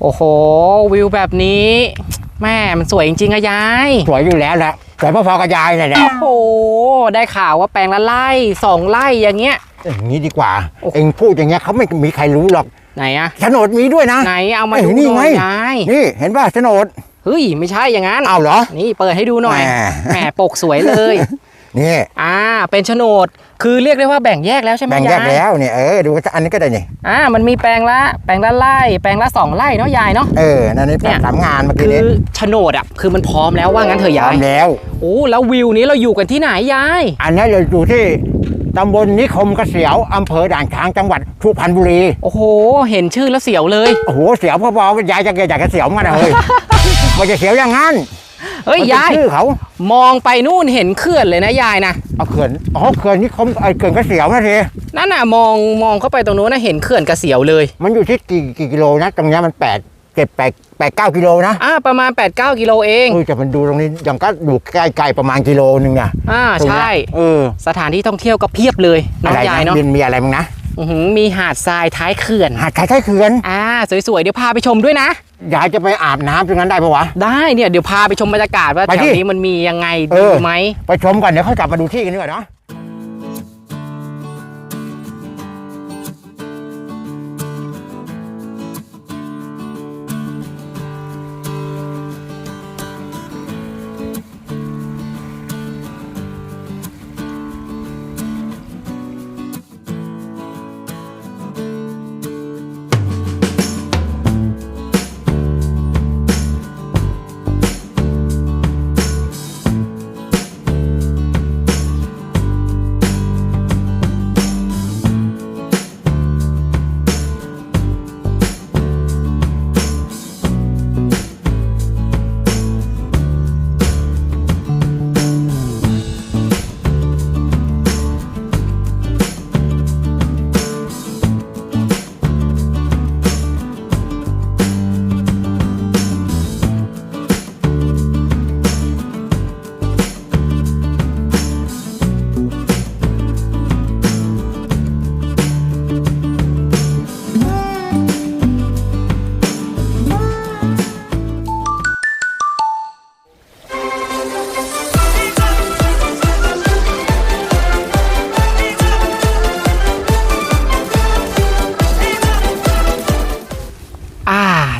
โอ้โห วิวแบบนี้ แม่มันสวยจริงๆอะยาย สวยอยู่แล้วแหละสวยพอๆกับยายเลยแหละโอ้โห ได้ข่าวว่าแปลงละไร่สองไร่อย่างเงี้ย อย่างนี้ดีกว่า โอ้โหเองพูดอย่างเงี้ยเขาไม่มีใครรู้หรอกไหนอะโฉนดมีด้วยนะไหนเอามาเอ้ยดูนี่หน่อยไงยายนี่เห็นป่ะโฉนดเฮ้ยไม่ใช่อย่างนั้นเอาเหรอ นี่เปิดให้ดูหน่อยแหม แหมปกสวยเลย นี่ อ่า เป็นโฉนด คือเรียกได้ว่าแบ่งแยกแล้วใช่ไหมแบ่งแยกายแล้วเนี่ยเออดูอันนี้ก็ได้นี่อ่า มันมีแปลงละ แปลงละไร่ แปลงละสองไร่เนาะยายเนาะ เออนั่นนี่เนี่ยสามงานเมื่อคืกี้นี้อโฉนดอะคือมันพร้อมแล้วว่างั้นเถอะพร้ยาอยมแล้ว โอ้ แล้ววิวนี้เราอยู่กันที่ไหนยาย อันนี้เราอยู่ที่ตำบลนิคมเกษียวอำเภอด่านช้างจังหวัดสุพรรณบุรี โอ้โห เห็นชื่อแล้วเสียวเลย โอ้โห เสียวพอบอกว่ายายจะอยากจะเสียวมันอะเฮ้ยมันจะเสียวอย่างนั้น เฮ้ยมันเป็นยาย ชื่อเขามองไปนู่นเห็นเขื่อนเลยนะยายนะเอาเขื่อนอ๋อเขื่อนนิคมไอ้เขื่อนเกษียวนะทีนั่นน่ะมองมองเข้าไปตรงนู้นนะเห็นเขื่อนกระเสียวเลยมันอยู่ที่กี่กี่กิโลนะตรงเนี้ยมันแปดเจ็ดแปดแปดเก้ากิโลนะอ่าประมาณ 8-9 กิโลเองเออแต่มันดูตรงนี้ยังก็ดูใกล้ๆประมาณกิโลนึงนะอ่าตรงเนี้ยใช่ เออสถานที่ท่องเที่ยวก็เพียบเลยน้ออะงไรยายนะเนาะมีมีอะไรมั้งนะ อื้อหือมีหาดทรายท้ายเขื่อนหาดไทยไทยเขื่อนอ่าสวยๆเดี๋ยวพาไปชมด้วยนะยายจะไปอาบน้ำตรงนั้นได้ปะวะ ได้เนี่ยเดี๋ยวพาไปชมบรรยากาศว่าไปแถดิวนี้มันมียังไงเอดีอ ไหม ไปชมก่อนเดี๋ยวเขากลับมาดูที่กันดีกว่าเนาะ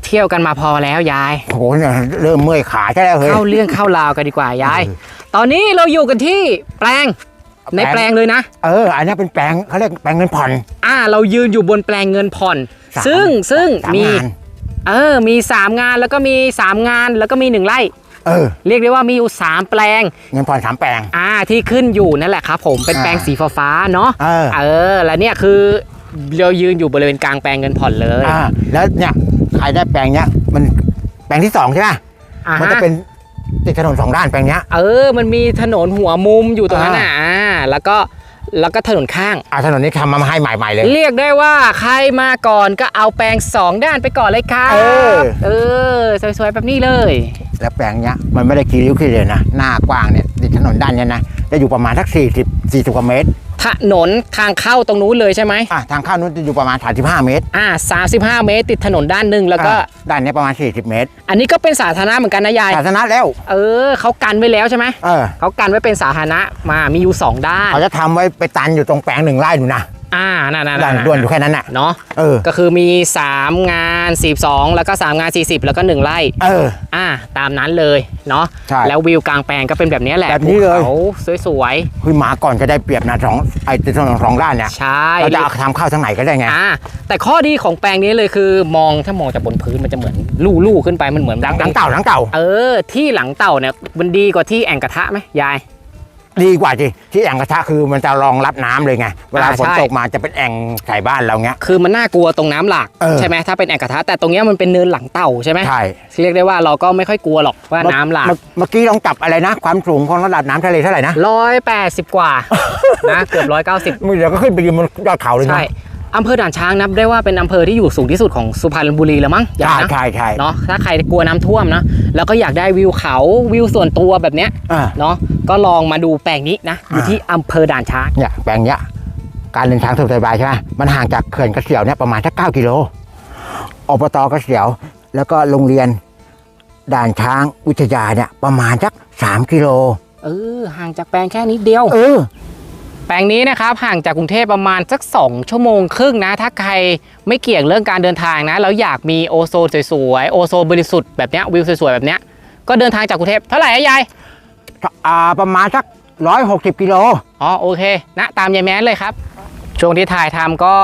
เที่ยวกันมาพอแล้วยายโอ้โหเนี่ยเริ่มเมื่อยขาใช่แล้วเฮ้ยเข้าเรื่องเข้าราวกันดีกว่ายาย ตอนนี้เราอยู่กันที่แปลงในแปลงเลยนะ เออ อันนี้เป็นแปลงเขาเรียกแปลงเงินผ่อน อ่า เรายืนอยู่บนแปลงเงินผ่อนสามซึ่งซึ่งสามมีงานเออ มี 3 งานแล้วก็มี 3 งานแล้วก็มี 1ไร่เออ เรียกได้ว่ามีอยู่ 3 แปลง เงินผ่อนสามแปลง อ่า ที่ขึ้นอยู่นั่นแหละครับผม เป็นอ่าแปลงสีฟ้าๆเนาะเออเออ แล้วเนี่ยคือ เรายืนอยู่บริเวณกลางแปลงเงินผ่อนเลยอ่าแล้วเนี่ยใครได้แปลงเนี้ยมันแปลงที่สองใช่ไหมอ่ามันฮะจะเป็นติดถนนสองด้านแปลงเนี้ยเออ มันมีถนนหัวมุมอยู่ตรงนั้นอะอ่าแล้วก็แล้วก็ถนนข้าง อ่าถนนนี้ทำมาให้ใหม่ๆเลย เรียกได้ว่าใครมาก่อนก็เอาแปลงสองด้านไปก่อนเลยครับเออ เออสวยๆแบบนี้เลย แล้วแปลงเนี้ยมันไม่ได้กี่ริ้วขี้เลยนะหน้ากว้างเนี่ยติดถนนด้านเนี้ยนะจะอยู่ประมาณสัก40 40กว่าเมตร ถนนทางเข้าตรงนู้นเลยใช่ไหมอะทางเข้านู้นจะอยู่ประมาณ 35 เมตร อ่า35เมตร ติดถนนด้านหนึ่งแล้วก็ อะด้านเนี้ยประมาณ 40 เมตรอันนี้ก็เป็นสาธารณะเหมือนกันนะยาย ศาสนาแล้ว เออเขากันไว้แล้วใช่ไหมเออ เขากันไว้เป็นสาธารณะมามีอยู่สองด้าน เขาจะทำไว้ไปตันอยู่ตรงแปลงหนึ่งไร่หนูนะ อ่านั่นๆๆด้านด้วนอยู่แค่นั้นน่ะ เนาะเออ ก็คือมี 3 งาน 42 แล้วก็ 3 งาน 40 แล้วก็ 1 ไร่เออ อ่า ตามนั้นเลยเนาะใช่แล้ววิวกลางแปลงก็เป็นแบบนี้แหละแบบนี้เลย ภูเขาสวยคือหมาก่อนจะได้เปรียบนะสองไอ้ติดถนนสองด้านเนี่ยๆ ใช่เราจะเอาทำเข้าทางไหนก็ได้ไง อ่าแต่ข้อดีของแปลงนี้เลยคือมองถ้ามองจากบนพื้นมันจะเหมือนลู่ลู่ขึ้นไปมันเหมือนหลังหลังเต่าหลังเต่า เออ ที่หลังเต่าเนี่ยมันดีกว่าที่แอ่งกระทะไหมยาย ดีกว่าจีที่แอ่งกระทะคือมันจะรองรับน้ำเลยไงเวลาอ่าฝนใช่ ตกมาจะเป็นแอ่งใส่บ้านเราเงี้ย คือมันน่ากลัวตรงน้ำหลากเออ ใช่ไหมถ้าเป็นแอ่งกระทะแต่ตรงเนี้ยมันเป็นเนินหลังเต่าใช่ไหมใช่เรียกได้ว่าเราก็ไม่ค่อยกลัวหรอกว่าน้ำหลากเมื่อเมื่อกี้ลองจับอะไรนะ ความสูงของระดับน้ำทะเลเท่าไหร่นะร้อยแปดสิบกว่านะเกือบร้อยเก้าสิบมือเดี๋ยวก็ขึ้นไปยืนบนยอดเขาเลยนะ ใช่ อำเภอด่านช้างนับได้ว่าเป็นอำเภอที่อยู่สูงที่สุดของสุพรรณบุรีแล้วมั้งอย่าใช่งนะใช่ใช่เนาะถ้าใครกลัวน้ำท่วมนะแล้วก็อยากได้วิวเขาวิวส่วนตัวแบบเนี้ยอ่าเนาะก็ลองมาดูแปลงนี้นะอยู่อ่าที่อำเภอด่านช้างเนี่ยแปลงเนี้ยการเดินทางสะดวกสบายใช่ไหมมันห่างจากเขื่อนกระเสียวเนี่ยประมาณสักเก้ากิโลอบตกระเสียว แล้วก็โรงเรียนด่านช้างวิทยาเนี่ยประมาณสักสามกิโลเออห่างจากแปลงแค่นิดเดียว เออ แปลงนี้นะครับห่างจากกรุงเทพประมาณสัก 2 ชั่วโมงครึ่งนะ ถ้าใครไม่เกี่ยงเรื่องการเดินทางนะแล้วอยากมีโอโซนสวยๆโอโซนบริสุทธิ์แบบเนี้ยวิวสวยๆแบบเนี้ยก็เดินทางจากกรุงเทพเท่าไหร่อะยายอ่าประมาณสักร้อยหกสิบกิโลอ๋อโอเคนะตามยายแม้นเลยครับ ช่วงที่ถ่ายทำก็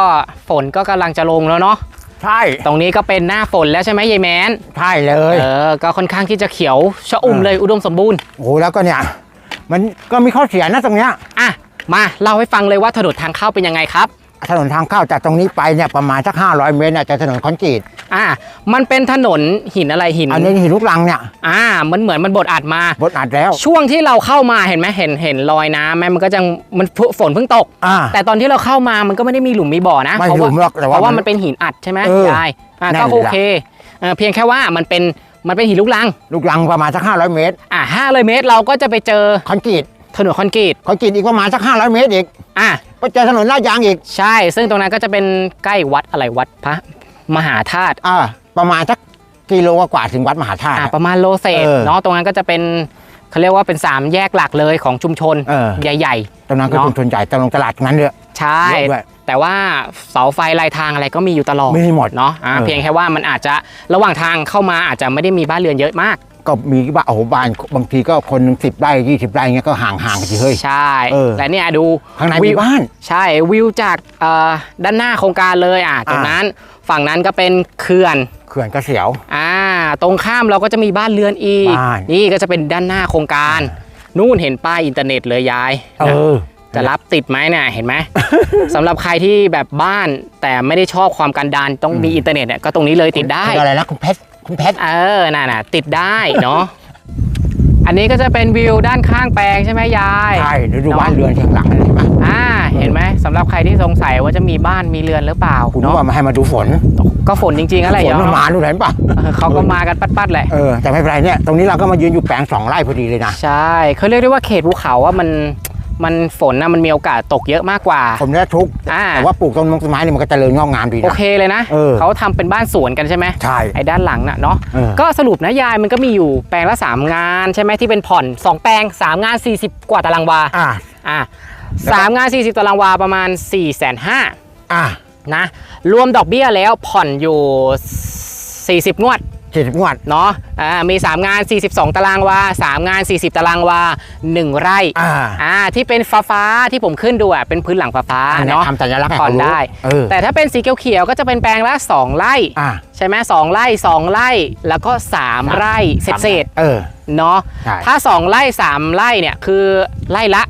ฝนก็กำลังจะลงแล้วเนาะใช่ ตรงนี้ก็เป็นหน้าฝนแล้วใช่ไหมยายแม้นใช่เลย เออ ก็ค่อนข้างที่จะเขียวชะอุ่มเออเลยอุดมสมบูรณ์ โอ้โหแล้วก็เนี่ย มันก็มีข้อเสียนะตรงเนี้ย อะ มาเล่าให้ฟังเลยว่าถนนทางเข้าเป็นยังไงครับ ถนนทางเข้าจากตรงนี้ไปเนี่ยประมาณสัก500 เมตรเนี่ยจะถนนคอนกรีตอะมันเป็นถนนหินอะไรหินอันนี้หินลูกรังเนี่ยอ่า มันเหมือนมันบดอัดมาบดอัดแล้ว ช่วงที่เราเข้ามาเห็นไหมเห็นเห็นรอยน้ำไหมมันก็จะมันฝนเพิ่งตก อ่า แต่ตอนที่เราเข้ามามันก็ไม่ได้มีหลุมมีบ่อนะไม่เพราะหลุว่ามหรอกแต่เพว่าราะว่ามัมันนเป็นหินอัดใช่ไหมเออยายอะแน่นก็อยู่โอเคเออเพียงแค่ว่ามันเป็นมันเป็นหินลูกรัง ลูกรังประมาณสัก500 เมตร อะห้าเลยเมตรเราก็จะไปเจอคอนกรีต ถนนคอนกรีตคอนกรีตอีกประมาณสัก 500 เมตรอีกอะไปเจอถนนลาดยางอีก ใช่ ซึ่งตรงนั้นก็จะเป็นใกล้วัดอะไรวัดพระมหาธาตุอ่าประมาณสักกิโลกว่าๆถึงวัดมหาธาตุอะอะประมาณโลเศษเออเนาะตรงนั้นก็จะเป็นเขาเรียกว่าเป็นสามแยกหลักเลยของชุมชนเออใหญ่ตรงนั้นก็เนอะชุมชนใหญ่ตรงตลาดนั้นเลยๆใช่เยอะด้วยแต่ว่าเสาไฟลายทางอะไรก็มีอยู่ตลอดมีหมดเนาะอ่าเออเพียงแค่ว่ามันอาจจะระหว่างทางเข้ามาอาจจะไม่ได้มีบ้านเรือนเยอะมาก ก็มีบ้านโอ้โหบ้านบางทีก็คนหนึ่งสิบไร่ยี่สิบไร่เงี้ยก็ห่างๆกันสิเฮ้ย ใช่เออ และเนี่ยดูข้างในวิมีวบ้าน ใช่วิวจากเอ่อด้านหน้าโครงการเลยอะตรงนั้นฝั่งนั้นก็เป็นเขื่อนเขื่อนกระเสียว อ่าตรงข้ามเราก็จะมีบ้านเรือนอีก บ้าน นี่ก็จะเป็นด้านหน้าโครงการ นู่นเห็นป้ายอินเทอร์เน็ตเลยยายเออจะรับติดไหมเนี่ยเห็นไหม สำหรับใครที่แบบบ้านแต่ไม่ได้ชอบความกันดานต้องมีอินเทอร์เน็ตเนี่ยก็ตรงนี้เลยติดได้ คุณอะไรนะคุณเพชร คุณเพชรเออน่ะน่ะติดได้เนาะอันนี้ก็จะเป็นวิวด้านข้างแปลงใช่ไหมยายใช่เดี๋ยวดูบ้านเรือนข้างหลังเลยเห็นไหมอ่าเห็นไหมสำหรับใครที่สงสัยว่าจะมีบ้านมีเรือนหรือเปล่าคุณเนาะว่ามาให้มาดูฝน ก็ฝนจริงๆอะไรฝนเนามันมาะดูเห็นปะเออเขาก็มากันปัดๆแหละเออแต่ไม่เป็นไรเนี่ยตรงนี้เราก็มายืนอยู่แปลงสองไร่พอดีเลยนะใช่เขาเรียกได้ว่าเขตภูเขาว่ามัน มันฝนนะมันมีโอกาสตกเยอะมากกว่า ผมได้ทุกข์อ่า แต่ว่าปลูกต้นมงต้นไม้เนี่ยมันก็เจริญงอกงามดีโอนะ เคเลยนะเออเขาทำเป็นบ้านสวนกันใช่ไหมใช่ ไอ้ด้านหลังน่ะเนาะเออ ก็สรุปนะยายมันก็มีอยู่แปลงละ3งานใช่ไหมที่เป็นผ่อน2แปลง3งาน 40 กว่าตารางวาอ่าอะแล้วก็สามงาน 40 ตารางวาประมาณ4 5 0 0 0อ่านะรวมดอกเบี้ยแล้วผ่อนอยู่ 40 งวด สี่สิบงวดเนาะอ่ามี 3 งาน 42 ตารางวา3 งาน 40 ตารางวา 1 ไร่อ่าอ่าที่เป็นฟ้าฟ้าๆที่ผมขึ้นดูอะเป็นพื้นหลังฟ้าฟ้าอันๆเนี้ยเนาะทำสัญลักษณ์ให้ผ่อเขานรู้ได้เออแต่ถ้าเป็นสีเขียวๆก็จะเป็นแปลงละ 2 ไร่อ่าใช่ไหมสองไร่สองไร่แล้วก็ 3 ไร่เศษเศษเออๆเนาะใช่ถ้า 2 ไร่ 3 ไร่เนี่ยคือไร่ละ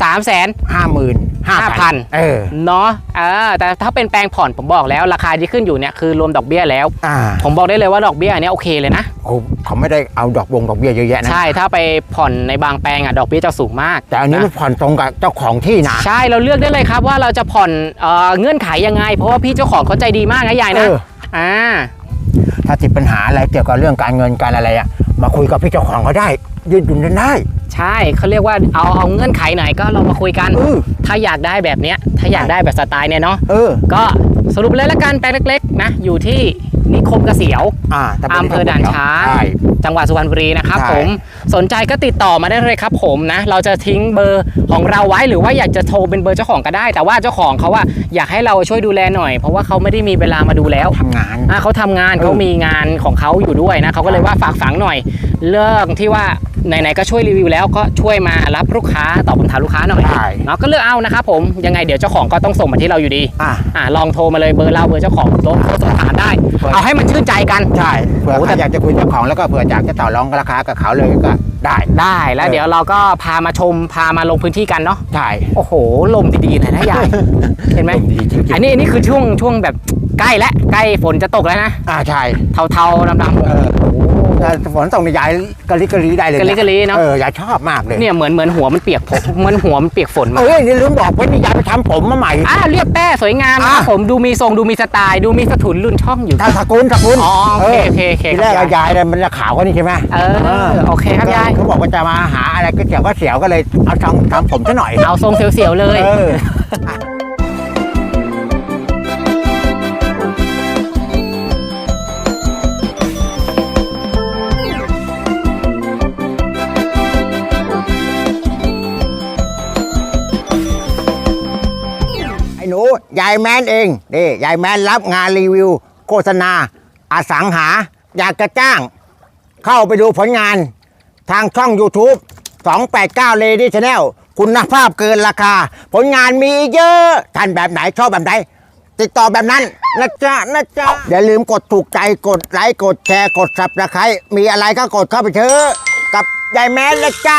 3 0 0 0 0น ห้าหมื่นห้าพัน5,000เออเนาะเออแต่ถ้าเป็นแปลงผ่อนผมบอกแล้ว ราคาที่ขึ้นอยู่เนี่ยคือรวมดอกเบี้ยแล้วอ่าผมบอกได้เลยว่าดอกเบี้ยอันเนี้ยโอเคเลยนะโอ้เขาไม่ได้เอาดอกบงดอกเบี้ยเยอะแยะนะใช่ถ้าไปผ่อนในบางแปลงอะดอกเบี้ยจะสูงมาก แต่อันนี้ะมันผ่อนตรงกับเจ้าของที่นะใช่เราเลือกได้เลยครับว่าเราจะผ่อนเอ่อเงื่อนไขยังไง เพราะว่าพี่เจ้าของเขาใจดีมากนะยายเอนะออ่าถ้าติดปัญหาอะไรเกี่ยวกับเรื่องการเงินการอะไรอะมาคุยกับพี่เจ้าของเขาได้ยืดหยุ่นกันได้ ใช่เขาเรียกว่าเอาเอาเงื่อนไขไหนก็เรามาคุยกัน เออ ถ้าอยากได้แบบเนี้ยถ้าอยากได้แบบสไตล์เนี่ยเนาะเออ ก็สรุปเลยละกันแปลงเล็กๆนะอยู่ที่นิคมเกษียว อ่าแต่ป็อำเภอด่านช้าง ใช่ จังหวัดสุพรรณบุรีนะครับใช่ผม สนใจก็ติดต่อมาได้เลยครับผมนะ เราจะทิ้งเบอร์ของเราไว้หรือว่าอยากจะโทรเป็นเบอร์เจ้าของก็ได้ แต่ว่าเจ้าของเขาอะอยากให้เราช่วยดูแลหน่อย เพราะว่าเขาไม่ได้มีเวลามาดูแล้วทำงาน อะเขาทำงานเออเขามีงานของเขาอยู่ด้วยนะเขาก็เลยว่าฝากฝังหน่อย เรื่องที่ว่าไหนๆก็ช่วยรีวิวแล้วก็ช่วยมารับลูกค้าตอบคำถามลูกค้าหน่อยใช่ เนาะก็เลือกเอานะครับผมยังไงเดี๋ยวเจ้าของก็ต้องส่งมาที่เราอยู่ดี อ่าอ่าลองโทรมาเลยเบอร์เราเบอร์เจ้าของโทรโทรสอบถามได้ เบอร์เอาให้มันชื่นใจกัน ใช่เผื่อโอ้ใคแต่ รอยากจะคุยกับเจ้าของแล้วก็เผื่ออยากจะต่อรองราคากับเขาเลยก็ได้ได้แล้วเออเดี๋ยวเราก็พามาชมพามาลงพื้นที่กันเนาะใช่ โอ้โห ลมดีๆหน่อยนะยาย เห็นไหมลมดีจริงๆ อันนี้อันนี้คือช่วงช่วงแบบใกล้แล้วใกล้ฝนจะตกแล้วนะอ่าใช่เทาๆดำเออแต่ ฝนตกในยายกะลิกะลีได้เลยกะลิกะลีเนาะเออยายชอบมากเลยเนี่ยเหมือนเหมือนหัวมันเปียกผมมันหัวมันเปียกฝนมาเอ้ยนี่ลืมบอกไว้นี่ยายไปทำผมมาใหม่ อ่าเรียบแป้สวยงามนะอะ ผมดูมีทรงดูมีสไตล์ดูมีสถุนรุ่นช่องอยู่ ถ้าสกุลสกุลอ๋อโอเคโอเคโอเคทีแรกครับเอายายเนี่ยมันจะขาวกว่านี่ใช่ไหมเออโอเคครับยาย เขาบอกว่าจะมาหาอะไรก็เสียวก็เสียวก็เลยเอาทำทำผมซะหน่อยเอาทรงเสียวๆเลย เออายแมนเองนี่ยายแมนรับงานรีวิว โฆษณาอสังหา อยากจะจ้าง เข้าไปดูผลงาน ทางช่อง YouTube 289 Lady Channel คุณภาพเกินราคา ผลงานมีเยอะ ท่านแบบไหนชอบแบบไหน ติดต่อแบบนั้นนะจ๊ะนะจ๊ะอย่าลืมกดถูกใจกดไลค์กดแชร์กดสับสไครมีอะไรก็กดเข้าไปเถอะกับยายแมนนะจ๊ะ